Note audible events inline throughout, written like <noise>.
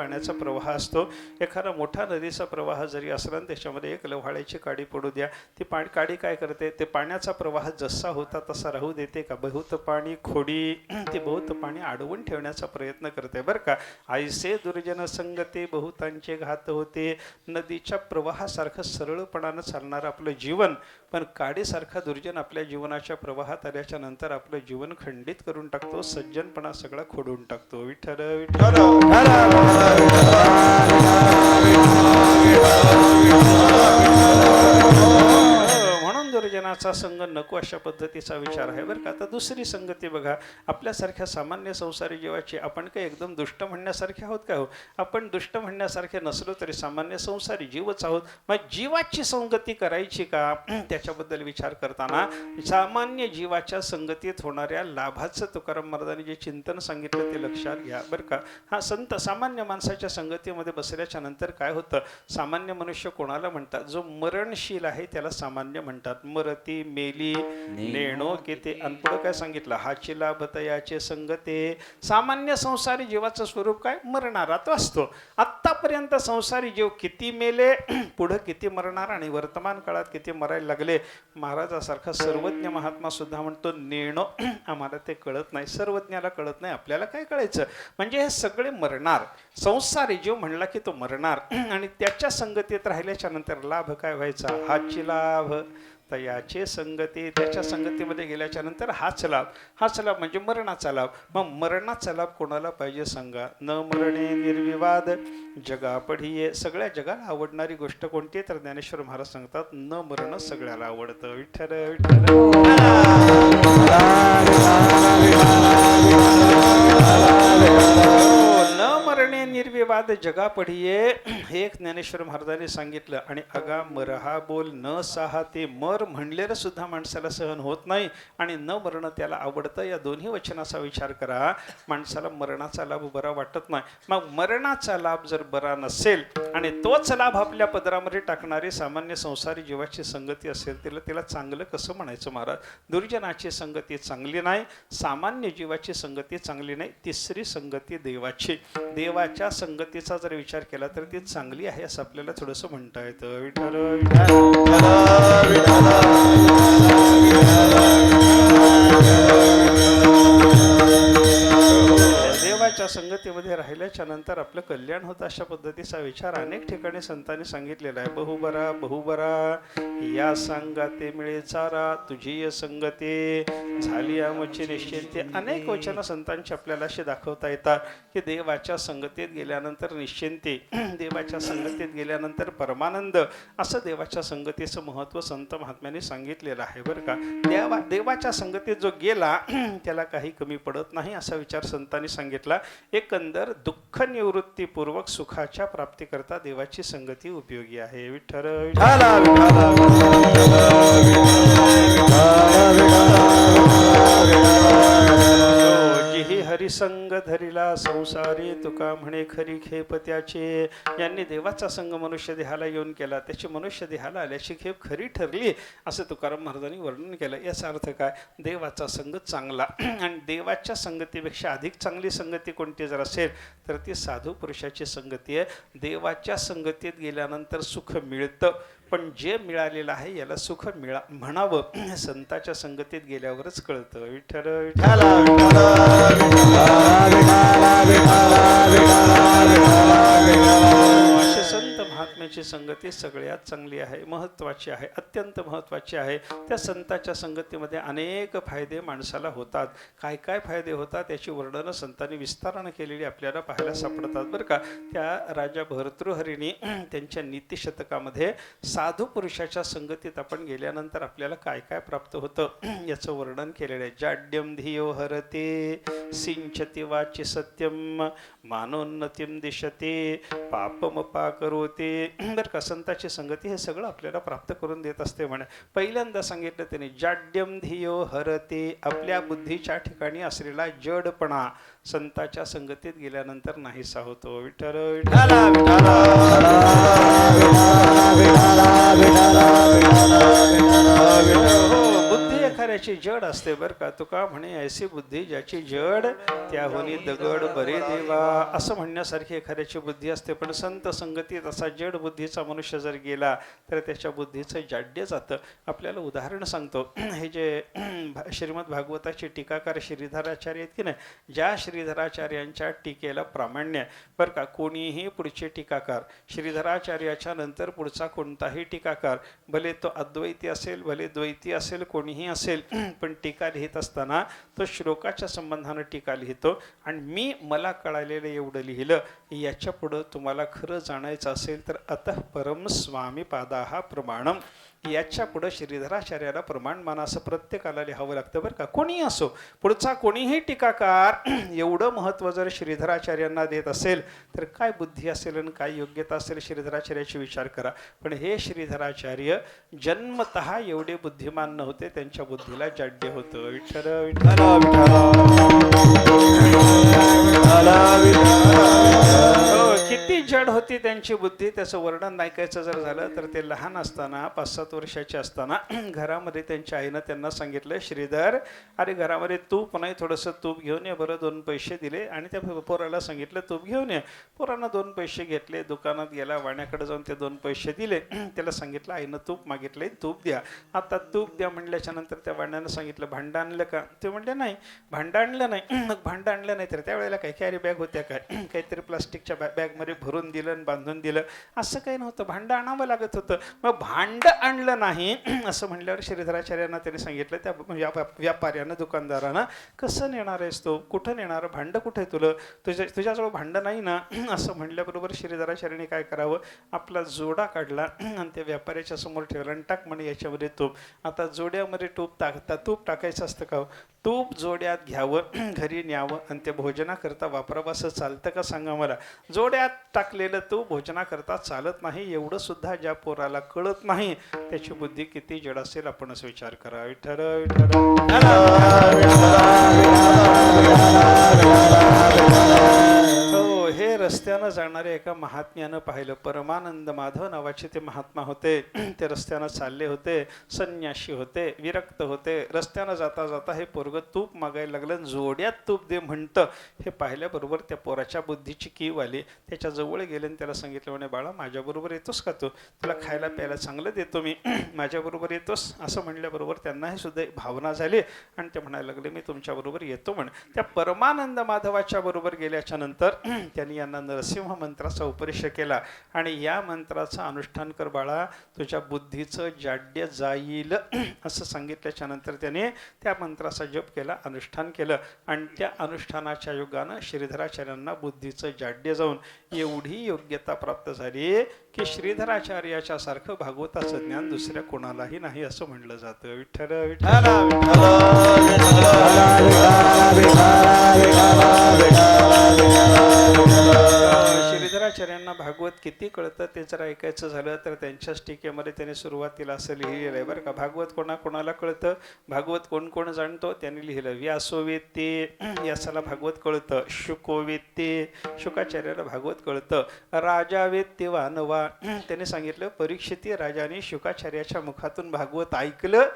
पाण्याचा प्रवाह असतो. एखादा मोठा नदीचा प्रवाह जरी असला त्याच्यामध्ये एक लव्हाळ्याची काडी पडू द्या. ती पा काडी काय करते? ते पाण्याचा प्रवाह जसा होता तसा राहू देते का? बहुत पाणी खोडी ते बहुत पाणी अडवून ठेवण्याचा प्रयत्न करते बरं का? आईसे दुर्जन संगते बहुतांचे घात होते. नदीच्या प्रवाहासारखं सरळपणानं चालणारं आपलं जीवन पण काडीसारखा दुर्जन आपल्या जीवनाच्या प्रवाहात आल्याच्यानंतर आपलं जीवन खंडित करून टाकतो सज्जनपणा सगळा खोडून टाकतो विठ्ठल विठ्ठल हो, संघ नको अशा पद्धतीचा विचार आहे बरं का. आता दुसरी संगती बघा आपल्यासारख्या सामान्य संसारी जीवाची आपण काही एकदम दुष्ट म्हणण्यासारखे आहोत का हो? आपण दुष्ट म्हणण्यासारखे नसलो तरी सामान्य संसारी जीवच आहोत. मग जीवाची संगती करायची का? <clears throat> त्याच्याबद्दल विचार करताना सामान्य जीवाच्या संगतीत होणाऱ्या लाभाचं तुकाराम महाराजांनी जे चिंतन सांगितलं ते लक्षात घ्या बरं का. हा संत सामान्य माणसाच्या संगतीमध्ये बसल्याच्या नंतर काय होतं? सामान्य मनुष्य कोणाला म्हणतात? जो मरणशील आहे त्याला सामान्य म्हणतात. मरती मेली नेणो केते. आणि पुढं काय सांगितलं? हाची लाभतयाचे संगते. सामान्य संसारी जीवाचं स्वरूप काय? मरणारा तो असतो. आत्तापर्यंत संसारी जीव किती मेले <clears throat> पुढं किती मरणार आणि वर्तमान काळात किती मरायला लागले? महाराजासारखा सर्वज्ञ महात्मा सुद्धा म्हणतो नेणो <clears throat> आम्हाला ते कळत नाही. सर्वज्ञाला कळत नाही. आपल्याला काय कळायचं? म्हणजे हे सगळे मरणार. संसारी जीव म्हणला की तो मरणार. <clears throat> आणि त्याच्या संगतीत राहिल्याच्या नंतर लाभ काय व्हायचा? हाची लाभ. याचे संगती त्याच्या संगतीमध्ये गेल्याच्यानंतर हाच लाभ हाच लाभ म्हणजे मरणाचा लाभ मग मरणाचा लाभ कोणाला पाहिजे सांगा न मरणे निर्विवाद जगा पढिये सगळ्या जगाला आवडणारी गोष्ट कोणती तर ज्ञानेश्वर महाराज सांगतात न मरण सगळ्याला आवडतं विठ्ठल विठ्ठल निर्विवाद जगापढिये हे एक ज्ञानेश्वर महाराजांनी सांगितलं. आणि अगा मरहा बोल न सहा ते मर म्हणलेलं सुद्धा माणसाला सहन होत नाही. आणि न मरणं त्याला आवडतं या दोन्ही वचनाचा विचार करा. माणसाला मरणाचा लाभ बरा वाटत नाही. मग मरणाचा लाभ जर बरा नसेल आणि तोच लाभ आपल्या पदरामध्ये टाकणारी सामान्य संसारी जीवाची संगती असेल तिला तिला चांगलं कसं म्हणायचं महाराज? दुर्जनाची संगती चांगली नाही सामान्य जीवाची संगती चांगली नाही तिसरी संगती देवाची. देवाच्या संगतीचा जर विचार केला तर ती चांगली आहे असं आपल्याला थोडंसं म्हणता येतं. विठ्ठल विठ्ठल संगतीमध्ये राहिल्याच्या नंतर आपलं कल्याण होतं अशा पद्धतीचा विचार अनेक ठिकाणी संतांनी सांगितलेला आहे. बहुबरा बहुबरा या संगाते मिळे चारा तुझी संगते झाली आमची निश्चिंते. अनेक वचनं संतांची आपल्याला अशी दाखवता येतात की देवाच्या संगतीत गेल्यानंतर निश्चिंते देवाच्या संगतीत गेल्यानंतर परमानंद असं देवाच्या संगतीचं महत्त्व संत महात्म्याने सांगितलेलं आहे बरं का. देवा देवाच्या संगतीत जो गेला <clears throat> त्याला काही कमी पडत नाही असा विचार संतांनी सांगितला. एकंदर दुःख निवृत्तीपूर्वक सुखाच्या प्राप्तीकरता देवाची संगती उपयोगी आहे विठ्ठल जिही हरिसंग धरिला संसारी तुका म्हणे खरी खेप त्याचे. यांनी देवाचा संग मनुष्य देहाला येऊन केला. त्याची मनुष्य देहाला आल्याची खेप खरी ठरली असं तुकाराम महाराजांनी वर्णन केलं. याचा अर्थ काय? देवाचा संग चांगला. <clears throat> आणि देवाच्या संगतीपेक्षा अधिक चांगली संगती कोणती? जर असेल तर ती साधू पुरुषाची संगती आहे. देवाच्या संगतीत गेल्यानंतर सुख मिळतं. पण जे मिळालेलं आहे याला सुख मिळा म्हणावं. <clears throat> संताच्या संगतीत गेल्यावरच कळतं. विठ्ठल विठ्ठल संतांची संगती सगळ्यात चांगली आहे महत्त्वाची आहे अत्यंत महत्त्वाची आहे. त्या संताच्या संगतीमध्ये अनेक फायदे माणसाला होतात. काय काय फायदे होतात याची वर्णनं संतांनी विस्तारानं केलेली आपल्याला पाहायला सापडतात बरं का. त्या राजा भर्तृहरीने <clears throat> त्यांच्या नीतिशतकामध्ये साधू पुरुषाच्या संगतीत आपण गेल्यानंतर आपल्याला काय काय प्राप्त होतं? <clears throat> याचं वर्णन केलेलं आहे. जाड्यम धियो हरते सिंचती वाची सत्यम मानोन्नतीम दिशते पापमपा करोते बरं का संताची संगती हे सगळं आपल्याला प्राप्त करून देत असते म्हणे पहिल्यांदा सांगितलं त्याने जाड्यम धियो हरते आपल्या बुद्धीच्या ठिकाणी असलेला जडपणा संताच्या संगतीत गेल्यानंतर नाहीसा होतो विठ्ठल विठ्ठल हो, बुद्धी जड असते बरं का तुका म्हणे ऐसी बुद्धी ज्याची जड त्याहून दगड बरे देवा. असं म्हणण्यासारखी एखाद्याची बुद्धी असते पण संत संगतीत असा जड बुद्धीचा मनुष्य जर गेला तर त्याच्या बुद्धीचं जाड्य जातं. आपल्याला उदाहरण सांगतो. <clears throat> हे जे <clears throat> भा- श्रीमद भागवताचे टीकाकार श्रीधराचार्य आहेत की नाही ज्या श्रीधराचार्यांच्या टीकेला प्रामाण्य आहे. बरं का कोणीही पुढचे टीकाकार श्रीधराचार्याच्या नंतर पुढचा कोणताही टीकाकार भले तो अद्वैती असेल भले द्वैती असेल कोणीही असेल पण टीका लिहित असताना तो श्लोकाच्या संबंधानं टीका लिहितो. आणि मी मला कळालेलं एवढं लिहिलं याच्या पुढं तुम्हाला खरं जाणायचं असेल तर अतः परम स्वामी पादाहा प्रमाणम याच्या पुढं श्रीधराचार्याला प्रमाण माना असं प्रत्येकाला लिहावं लागतं बरं का. कोणीही असो पुढचा कोणीही टीकाकार <clears throat> एवढं महत्त्व जर श्रीधराचार्यांना देत असेल तर काय बुद्धी असेल आणि काय योग्यता असेल श्रीधराचार्याची विचार करा. पण हे श्रीधराचार्य जन्मत एवढे बुद्धिमान नव्हते त्यांच्या बुद्धीला जाड्य होतं. विठ्ठल विठ्ठल विठ्ठल. किती जड होती त्यांची बुद्धी? त्याचं वर्णन ऐकायचं जर झालं तर ते लहान असताना पाच सात वर्षाचे असताना <clears throat> घरामध्ये त्यांच्या आईनं त्यांना सांगितलं श्रीधर अरे घरामध्ये तूप नाही थोडंसं तूप घेऊन ये बरं दोन पैसे दिले. आणि त्या पोराला सांगितलं तूप घेऊन ये. पोरानं दोन पैसे घेतले दुकानात गेला वाण्याकडे जाऊन ते दोन पैसे दिले. <clears throat> त्याला सांगितलं आईनं तूप मागितलंय तूप द्या. आता तूप द्या म्हणल्याच्या नंतर त्या वाण्यानं सांगितलं भांडं आणलं का? ते म्हणले नाही भांडं आणलं नाही. मग <clears throat> भांडं आणलं नाही तर त्यावेळेला काय कॅरी बॅग होत्या काय काहीतरी प्लास्टिकच्या बॅ बॅगमध्ये भरून दिलं आणि बांधून दिलं. असं काही नव्हतं. भांडं आणावं लागत होतं. मग भांडं आणलं नाही <clears throat> असं म्हणल्यावर श्रीधराचार्यांना त्यांनी सांगितलं त्या व्यापाऱ्यानं दुकानदारानं कसं नेणार आहेस तो? कुठं नेणार? भांडं कुठे तुलं तुला? तुझ्या तुझ्याजवळ भांडं नाही ना? <clears throat> असं म्हणल्याबरोबर श्रीधराचार्याने काय करावं? आपला जोडा काढला <clears throat> आणि त्या व्यापाऱ्याच्या समोर ठेवला आणि टाक म्हणे याच्यामध्ये तूप. आता जोड्यामध्ये तूप टाकता तूप टाकायचं असतं का हो? तूप जोड्यात घ्यावं <clears throat> घरी न्यावं आणि ते भोजनाकरता वापरावं असं चालतं का सांगा मला? जोड्यात टाकलेलं तूप भोजनाकरता चालत नाही एवढं सुद्धा ज्या पोराला कळत नाही त्याची बुद्धी किती जड असेल आपणच विचार करा. विठ्ठल विठ्ठल. रस्त्यानं जाणाऱ्या एका महात्म्यानं पाहिलं परमानंद माधव नावाचे ते महात्मा होते. <clears throat> ते रस्त्यानं चालले होते संन्याशी होते विरक्त होते. रस्त्यानं जाता जाता हे पोरग तूप मागायला लागलं आणि जोड्यात तूप दे म्हणतं. हे पाहिल्याबरोबर त्या पोराच्या बुद्धीची कीव आली. त्याच्याजवळ गेले आणि त्याला सांगितलं म्हणे बाळा माझ्याबरोबर येतोस का तू? तुला खायला प्यायला चांगलं देतो मी. <clears throat> माझ्याबरोबर येतोस. असं म्हणल्याबरोबर त्यांनाही सुद्धा एक भावना झाली आणि ते म्हणायला लागले मी तुमच्याबरोबर येतो म्हण. त्या परमानंद माधवाच्या बरोबर गेल्याच्यानंतर <clears throat> त्यांनी यांना नरसिंह मंत्राचा उपदेश केला. आणि या मंत्राचं अनुष्ठान कर बाळा तुझ्या बुद्धीचं जाड्य जाईल. <clears throat> असं सांगितल्याच्या नंतर त्याने त्या मंत्राचा जप केला अनुष्ठान केलं. आणि त्या अनुष्ठानाच्या युगानं श्रीधराचार्यांना बुद्धीचं जाड्य जाऊन एवढी योग्यता प्राप्त झाली की श्रीधराचार्याच्या सारखं भागवताचं ज्ञान दुसऱ्या कोणालाही नाही असं म्हणलं जातं. विठ्ठल विठ्ठल. शंकराचार्यांना भागवत किती कळतं ते जर ऐकायचं झालं तर त्यांच्याच टीकेमध्ये त्यांनी सुरुवातीला असं लिहिलेलं आहे बरं का. भागवत कोणा कोणाला कळतं? भागवत कोण कोण जाणतो? त्यांनी लिहिलं व्यासोवेते <clears throat> व्यासाला भागवत कळतं शुको वेत्ते शुकाचार्याला भागवत कळतं राजा वेत्ते वानवा. <clears throat> त्याने सांगितलं परीक्षिती राजाने शुकाचार्याच्या मुखातून भागवत ऐकलं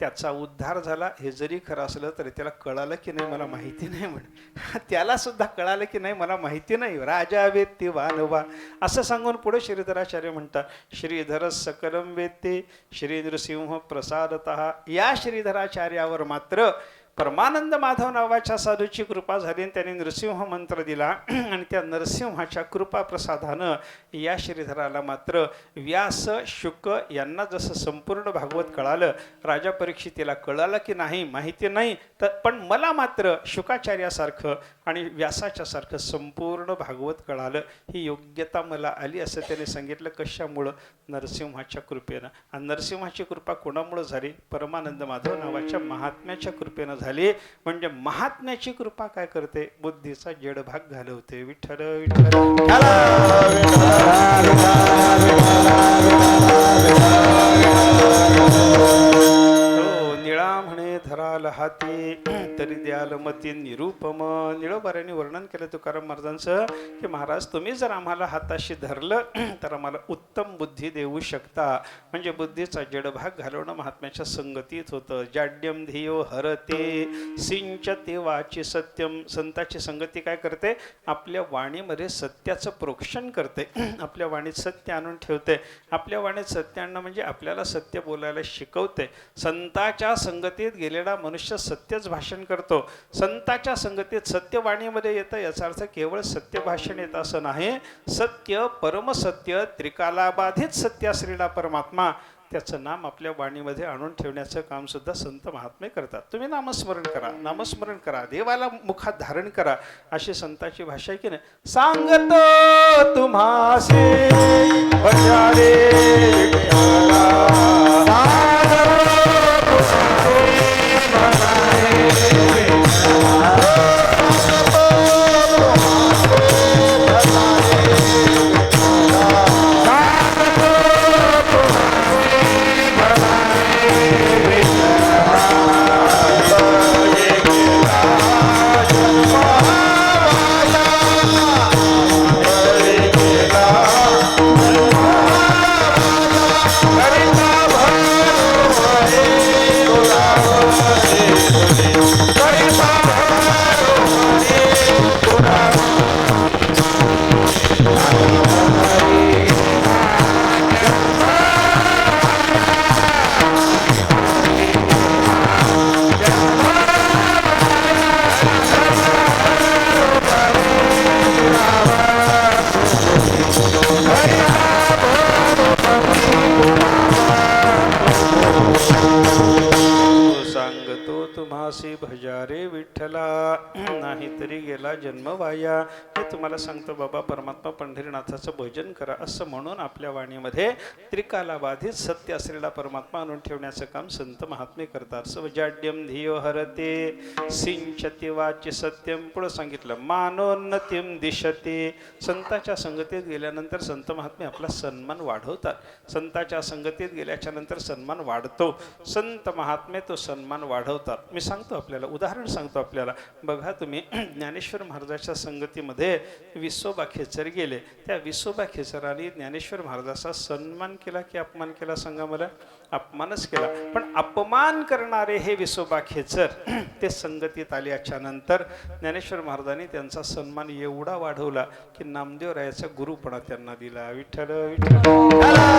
त्याचा उद्धार झाला. हे जरी खरं असलं तरी त्याला कळालं की नाही मला माहिती नाही म्हण. <laughs> त्याला सुद्धा कळालं की नाही मला माहिती नाही. राजा वेत्ते वानवा. असं सांगून पुढे श्रीधराचार्य म्हणतात श्रीधर सकलम वेत्ते श्री नृसिंह प्रसादत. या श्रीधराचार्यावर मात्र परमानंद माधव नावाच्या साधूची कृपा झाली आणि त्याने नरसिंह मंत्र दिला. <clears throat> आणि त्या नरसिंहाच्या कृपा प्रसादानं या श्रीधराला मात्र व्यास शुक यांना जसं संपूर्ण भागवत कळालं राजा परीक्षितीला कळालं की नाही माहिती नाही तर पण मला मात्र शुकाचार्यासारखं आणि व्यासाच्यासारखं संपूर्ण भागवत कळालं. ही योग्यता मला आली असं त्याने सांगितलं कशामुळं? नरसिंहाच्या कृपेनं. आणि नरसिंहाची कृपा कोणामुळं झाली? परमानंद माधव नावाच्या महात्म्याच्या कृपेनं झाली. म्हणजे महात्म्याची कृपा काय करते बुद्धीचा जड भाग घालवते विठ्ठल विठ्ठल हो हाती तरी द्याल मती निरुपम. निळोबाऱ्याने वर्णन केलं तुकाराम महाराजांचं की महाराज तुम्ही जर आम्हाला हाताशी धरलं तर आम्हाला उत्तम बुद्धी देऊ शकता. म्हणजे बुद्धीचा जडभाग घालवणं महात्म्याच्या संगतीत होतं. जाड्यम धियो हरते सिंचते वाची सत्यम संताची संगती काय करते? आपल्या वाणीमध्ये सत्याचं प्रोक्षण करते. आपल्या वाणीत सत्य आणून ठेवते. आपल्या वाणीत सत्य आणणं म्हणजे आपल्याला सत्य बोलायला शिकवते. संताच्या संगतीत गेल्या वेळा मनुष्य सत्यच भाषण करतो. संताच्या संगतीत सत्यवाणीमध्ये येतं याचा अर्थ केवळ सत्य भाषण येत असं नाही. सत्य परमसत्य त्रिकालाबाधित सत्य असलेला परमात्मा त्याचं नाम आपल्या वाणीमध्ये आणून ठेवण्याचं काम सुद्धा संत महात्मे करतात. तुम्ही नामस्मरण करा नामस्मरण करा देवाला मुखात धारण करा अशी संताची भाषा आहे की नाही? सांगत तुम्हासे सांगतो बाबा परमात्मा पंढरीनाथाचं भजन करा असं म्हणून आपल्या वाणीमध्ये त्रिकाला बाधित सत्य असलेला परमात्मा आणून ठेवण्याचं काम संत महात्मे करतात. स्वजाड्यम धियो हरते सिंचते वाच्य सत्यम पुढं सांगितलं मानोन्नतीम दिशते. संताच्या संगतीत गेल्यानंतर संत महात्मे आपला सन्मान वाढवतात. संताच्या संगतीत गेल्याच्यानंतर सन्मान वाढतो. संत महात्मे तो सन्मान वाढवतात. मी सांगतो आपल्याला उदाहरण सांगतो आपल्याला. बघा तुम्ही ज्ञानेश्वर महाराजाच्या संगतीमध्ये विसोबा खेचर गेले. त्या विसोबा खेचराने ज्ञानेश्वर महाराजाचा सन्मान केला की अपमान केला सांगा मला? अपमानच केला. पण अपमान करणारे हे विसोबा खेचर <clears throat> ते संगतीत आले नंतर ज्ञानेश्वर महाराजांनी त्यांचा सन्मान एवढा वाढवला की नामदेव रायाचा गुरुपणा त्यांना दिला. विठ्ठल विठ्ठल.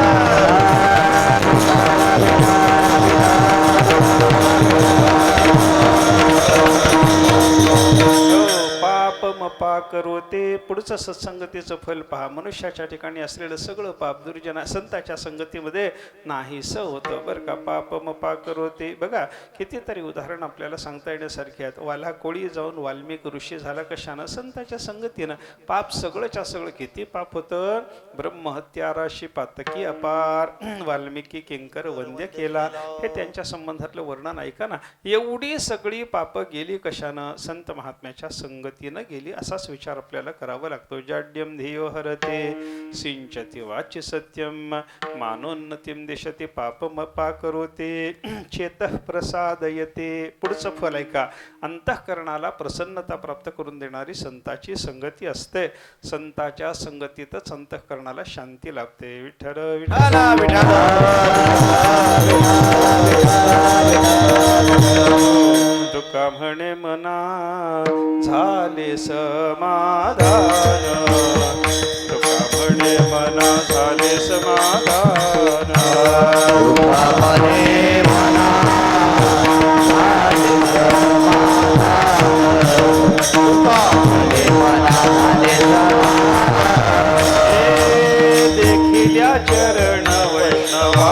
मपा करो ते पुढचं सत्संगतीचं फल पहा. मनुष्याच्या ठिकाणी असलेलं सगळं पाप दुर्जना संताच्या संगतीमध्ये नाहीसं होतं. बरं का? पाप मपा करो ते बघा कितीतरी उदाहरण आपल्याला सांगता येण्यासारखे आहेत. वाला कोळी जाऊन वाल्मिक ऋषी झाला कशानं? संताच्या संगतीनं. पाप सगळंच्या सगळं. किती पाप होतं? ब्रह्महत्याराशी पातकी अपार. <clears throat> वाल्मिकी किंकर वंद्य केला. हे त्यांच्या संबंधातलं वर्णन ऐका ना. एवढी सगळी पापं गेली कशानं? संत महात्म्याच्या संगतीनं गेली. विचार आपल्याला करावा लागतो. जाड्यम धियो हरते सिंचती वाच्य सत्यम मानोन्नतीम दिशते पापम पा करोते चेत प्रसादयते. पुढचं फल आहे का? अंतःकरणाला प्रसन्नता प्राप्त करून देणारी संताची संगती असते. संताच्या संगतीतच अंतःकरणाला शांती लाभते. विठ्ठल विठ्ठल. तुका म्हणे मना झाले समाधान. तुका म्हणे मना झाले समाधान. देखिल्या चरण वैष्णवा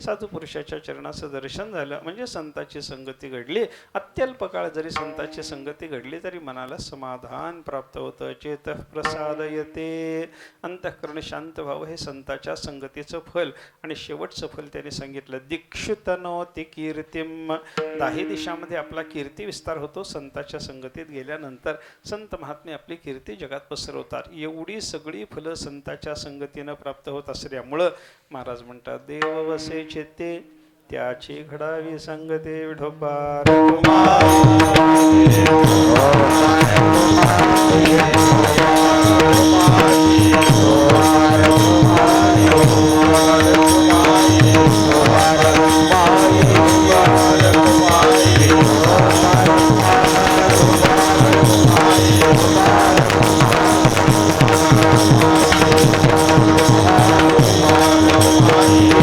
साधुपुरुषाच्या साधू पुरुषाच्या चरणाचं दर्शन झालं म्हणजे संताची संगती घडली. अत्यल्प काळ जरी संताची संगती घडली तरी मनाला समाधान प्राप्त होतं. चेत प्रसाद येते अंतःकरण शांत व्हावं हे संताच्या संगतीचं फल. आणि शेवटचं फल त्याने सांगितलं दीक्षितनोती कीर्तिम. दाही दिशामध्ये आपला कीर्ती विस्तार होतो संताच्या संगतीत गेल्यानंतर संत महात्मे आपली कीर्ती जगात पसरवतात. एवढी सगळी फलं संताच्या संगतीनं प्राप्त होत असल्यामुळं महाराज म्हणतात देव चित्ते त्याची घडावी संगते विठोबार.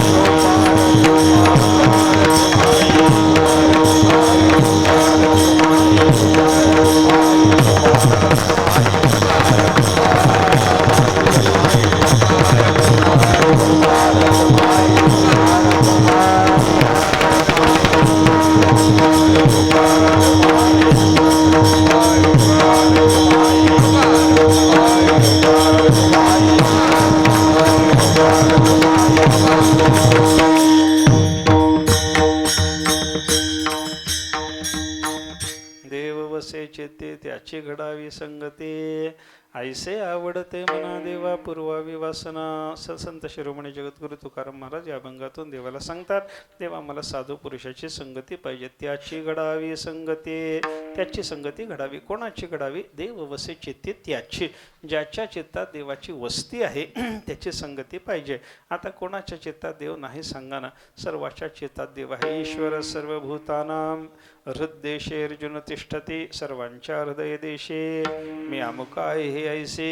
Thank you. घडते आवडते मना देवा पूर्वावी वासना. स संत शिरोमणी जगद्गुरु तुकाराम महाराज या अभंगातून देवाला सांगतात देवा मला साधू पुरुषाची संगती पाहिजे. त्याची घडावी संगती त्याची संगती घडावी. कोणाची घडावी? देव वसे चित्ते त्याची. ज्याच्या चित्तात देवाची वस्ती आहे <clears throat> त्याची संगती पाहिजे. आता कोणाच्या चित्तात देव नाही सांगा ना सर्वाच्या चित्तात देव आहे ईश्वर सर्वभूतानां हृददेशे अर्जुन तिष्ठते सर्वांच्या हृदय देशे. मी अमुक आहे हे ऐसे.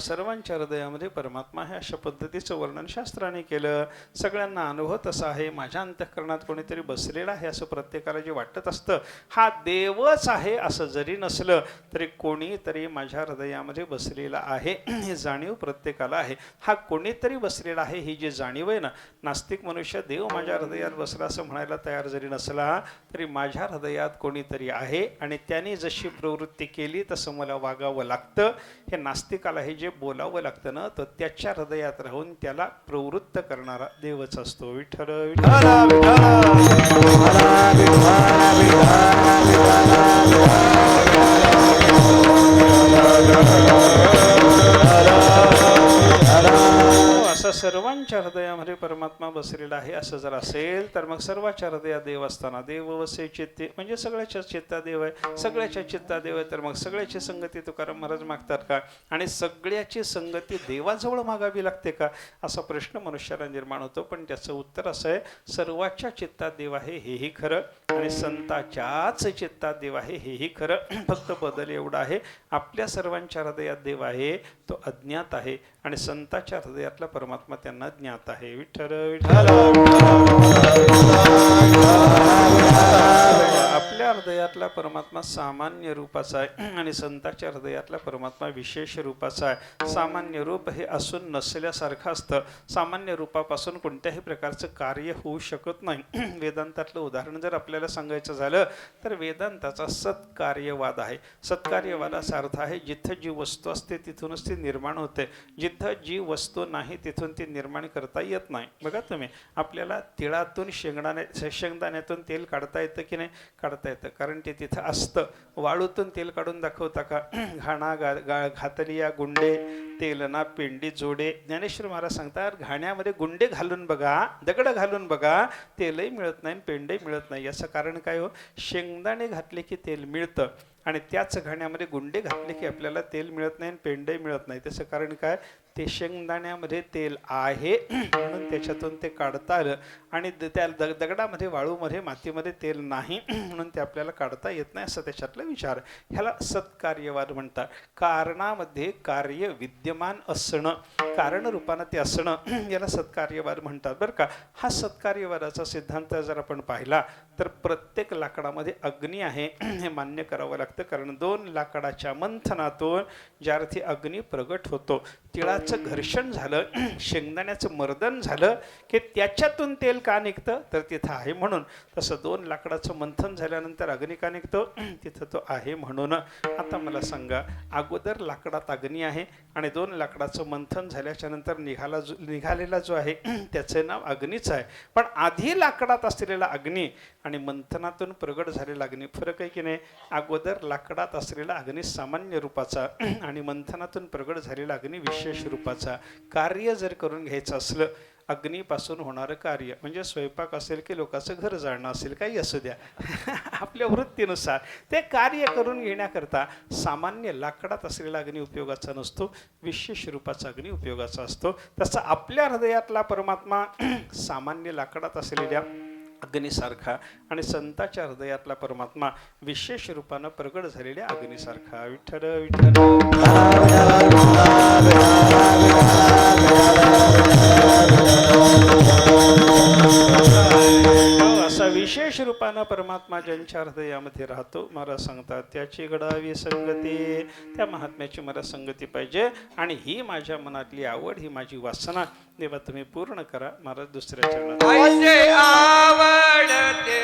सर्वांच्या हृदयामध्ये परमात्मा आहे अशा पद्धतीचं वर्णन शास्त्राने केलं. सगळ्यांना अनुभव तसा आहे. माझ्या अंतःकरणात कोणीतरी बसलेला आहे असं प्रत्येकाला जे वाटत असतं हा देवच आहे असं जरी नसलं तरी कोणीतरी माझ्या हृदयामध्ये बसलेला आहे. <clears throat> ही जाणीव प्रत्येकाला आहे. हा कोणीतरी बसलेला आहे ही जी जाणीव आहे ना नास्तिक मनुष्य देव माझ्या हृदयात बसला असं म्हणायला तयार जरी नसला तरी माझ्या हृदयात कोणीतरी आहे आणि त्याने जशी प्रवृत्ती केली तसं मला वागावं लागतं. हे नास्तिकाला हे जे बोलावं लागतं ना तर त्याच्या हृदयात राहून त्याला प्रवृत्त करणारा देवच असतो विठ्ठल विठ्ठल असं सर्वांच्या हृदयामध्ये परमात्मा बसलेला आहे असं जर असेल तर मग सर्वाच्या हृदयात देव असताना देव वसे चित्ते म्हणजे सगळ्याच्या चित्ता देव आहे सगळ्याच्या चित्ता देव आहे तर मग सगळ्याची संगती तुकाराम महाराज मागतात का? आणि सगळ्याची संगती देवाजवळ मागावी लागते का? असा प्रश्न मनुष्याला निर्माण होतो. पण त्याचं उत्तर असं आहे सर्वाच्या चित्तात देव आहे हेही खरं. आणि संताच्याच चित्तात देव आहे हेही खरं. फक्त बदल एवढा आहे आपल्या सर्वांच्या हृदयात देव आहे तो अज्ञात आहे. आणि संताच्या हृदयातला परमात्मा त्यांना ज्ञात आहे. विठ्ठल विठ्ठल. आपल्या हृदयातला परमात्मा सामान्य रूपाचा आहे आणि संताच्या हृदयातला परमात्मा विशेष रूपाचा आहे. सामान्य रूप हे असून नसल्यासारखं असतं. सामान्य रूपापासून कोणत्याही प्रकारचं कार्य होऊ शकत नाही. <clears throat> वेदांतातलं उदाहरण जर आपल्याला सांगायचं झालं तर वेदांताचा सत्कार्यवाद आहे. सत्कार्यवादाचा अर्थ आहे जिथं जी वस्तू असते तिथूनच ती निर्माण होते. जिथं जी वस्तू नाही तिथून ती निर्माण करता येत नाही. बघा तुम्ही आपल्याला तिळातून शेंगदाण्या शेंगदाण्यातून तेल काढता येतं की नाही? काढता येतं. कारण ते तिथं असतं. वाळूतून तेल काढून दाखवता का? <clears throat> घाणा गा गा घातलिया गुंडे तेलना पेंडी जोडे. ज्ञानेश्वर महाराज सांगतात घाण्यामध्ये गुंडे घालून बघा दगड घालून बघा तेलही मिळत नाही आणि पेंडही मिळत नाही. याचं कारण काय हो? शेंगदाणे घातले की तेल मिळतं आणि त्याच घाण्यामध्ये गुंडे घातले की आपल्याला तेल मिळत नाही आणि पेंडही मिळत नाही. त्याचं कारण काय? ते शेंगदाण्यामध्ये तेल आहे. म्हणून त्याच्यातून ते काढता आलं आणि द- त्या दग दगडामध्ये वाळूमध्ये मातीमध्ये तेल नाही. म्हणून ते आपल्याला काढता येत नाही असं त्याच्यातला विचार. ह्याला सत्कार्यवाद म्हणतात. कारणामध्ये कार्य विद्यमान असणं कारण रूपानं ते असणं याला सत्कार्यवाद म्हणतात बरं का. हा सत्कार्यवादाचा सिद्धांत जर आपण पाहिला तर प्रत्येक लाकडामध्ये अग्नी आहे <clears throat> हे मान्य करावं लागतं. कारण दोन लाकडाच्या मंथनातून ज्या अर्थी अग्नी प्रगट होतो. तिळाचं घर्षण झालं <clears throat> शेंगदाण्याचं मर्दन झालं की त्याच्यातून तेल का निघतं? तर तिथं आहे म्हणून. तसं दोन लाकडाचं मंथन झाल्यानंतर अग्नी का निघतो? <clears throat> तिथं तो आहे म्हणून. आता मला सांगा अगोदर लाकडात अग्नी आहे आणि दोन लाकडाचं मंथन झाल्याच्यानंतर निघाला जो निघालेला जो आहे त्याचं नाव अग्नीच आहे. पण आधी लाकडात असलेला अग्नी आणि मंथनातून प्रगट झालेला अग्नी. फरक आहे की नाही? अगोदर लाकडात असलेला अग्नी सामान्य रूपाचा <clears throat> आणि मंथनातून प्रगट झालेला अग्नी विशेष रूपाचा. कार्य जर करून घ्यायचं असलं अग्नीपासून होणारं कार्य म्हणजे स्वयंपाक असेल की लोकांचं घर जाळणं असेल काही असू द्या. <laughs> आपल्या वृत्तीनुसार. ते कार्य करून घेण्याकरता सामान्य लाकडात असलेला अग्नी उपयोगाचा नसतो विशेष रूपाचा अग्नी उपयोगाचा असतो. तसा आपल्या हृदयातला परमात्मा <clears throat> सामान्य लाकडात असलेल्या अग्नीसारखा आणि संताच्या हृदयातला परमात्मा विशेष रूपानं प्रगट झालेल्या अग्नीसारखा. विठ्ठल विठ्ठल. विशेष रूपानं परमात्मा ज्यांच्या हृदयामध्ये राहतो मला सांगतात त्याची घडावी संगती त्या महात्म्याची मला संगती पाहिजे आणि ही माझ्या मनातली आवड ही माझी वासना देवा तुम्ही पूर्ण करा. मला दुसऱ्या चरणात. आवडते